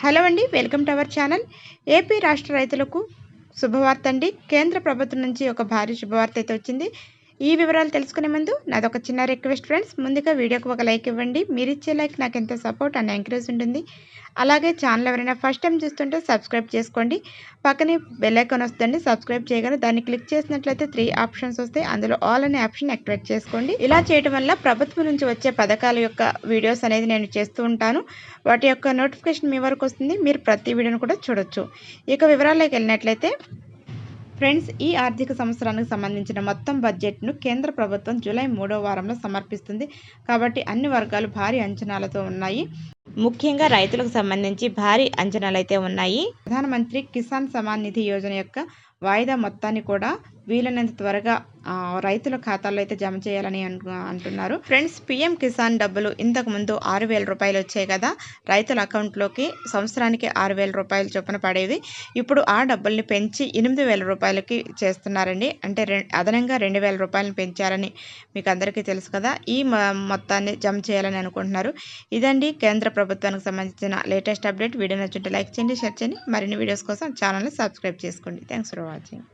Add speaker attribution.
Speaker 1: Hello అండి welcome to our channel. AP రాష్ట్ర రైతులకు శుభవార్త అండి. కేంద్ర ప్రభుత్వం నుంచి ఒక భారీ శుభవార్త అయితే వచ్చింది. ఈ వివరాలు తెలుసుకునే ముందు నాదొక చిన్న రిక్వెస్ట్ ఫ్రెండ్స్. ముందుగా వీడియోకి ఒక లైక్ ఇవ్వండి. మీరు ఇచ్చే లైక్ నాకు ఎంతో సపోర్ట్ అండ్ ఎంకరేజ్ ఉంటుంది. అలాగే ఛానల్ ఎవరైనా ఫస్ట్ టైం చూస్తుంటే సబ్స్క్రైబ్ చేసుకోండి. పక్కనే బెల్లైకాన్ వస్తుంది సబ్స్క్రైబ్ చేయగలరు దాన్ని క్లిక్ చేసినట్లయితే త్రీ ఆప్షన్స్ వస్తాయి. అందులో ఆల్ అనే ఆప్షన్ యాక్టివేట్ చేసుకోండి. ఇలా చేయడం వల్ల ప్రభుత్వం నుంచి వచ్చే పథకాల యొక్క వీడియోస్ అనేది నేను చేస్తూ ఉంటాను. వాటి యొక్క నోటిఫికేషన్ మీ వరకు వస్తుంది. మీరు ప్రతి వీడియోను కూడా చూడొచ్చు. ఇక వివరాల్లోకి వెళ్ళినట్లయితే ఫ్రెండ్స్ ఈ ఆర్థిక సంవత్సరానికి సంబంధించిన మొత్తం బడ్జెట్ను కేంద్ర ప్రభుత్వం జూలై మూడో వారంలో సమర్పిస్తుంది. కాబట్టి అన్ని వర్గాలు భారీ అంచనాలతో ఉన్నాయి. ముఖ్యంగా రైతులకు సంబంధించి భారీ అంచనాలు అయితే ఉన్నాయి. ప్రధానమంత్రి కిసాన్ సమాన్ నిధి యోజన యొక్క వాయిదా మొత్తాన్ని కూడా వీలైనంత త్వరగా రైతుల ఖాతాల్లో అయితే జమ చేయాలని అంటున్నారు. ఫ్రెండ్స్ పిఎం కిసాన్ డబ్బులు ఇంతకు ముందు ఆరు వేల రూపాయలు వచ్చాయి కదా. రైతుల అకౌంట్లోకి సంవత్సరానికి ఆరు వేల రూపాయలు చొప్పున పడేవి. ఇప్పుడు ఆ డబ్బుల్ని పెంచి ఎనిమిది వేల రూపాయలకి చేస్తున్నారండి. అంటే అదనంగా రెండు వేల రూపాయలను పెంచారని మీకు అందరికీ తెలుసు కదా. ఈ మొత్తాన్ని జమ చేయాలని అనుకుంటున్నారు. ఇదండి కేంద్ర ప్రభుత్వానికి సంబంధించిన లేటెస్ట్ అప్డేట్. వీడియో నచ్చుంటే లైక్ చేయండి షేర్ చేయండి. మరిన్ని వీడియోస్ కోసం ఛానల్ని సబ్స్క్రైబ్ చేసుకోండి. Thanks for watching.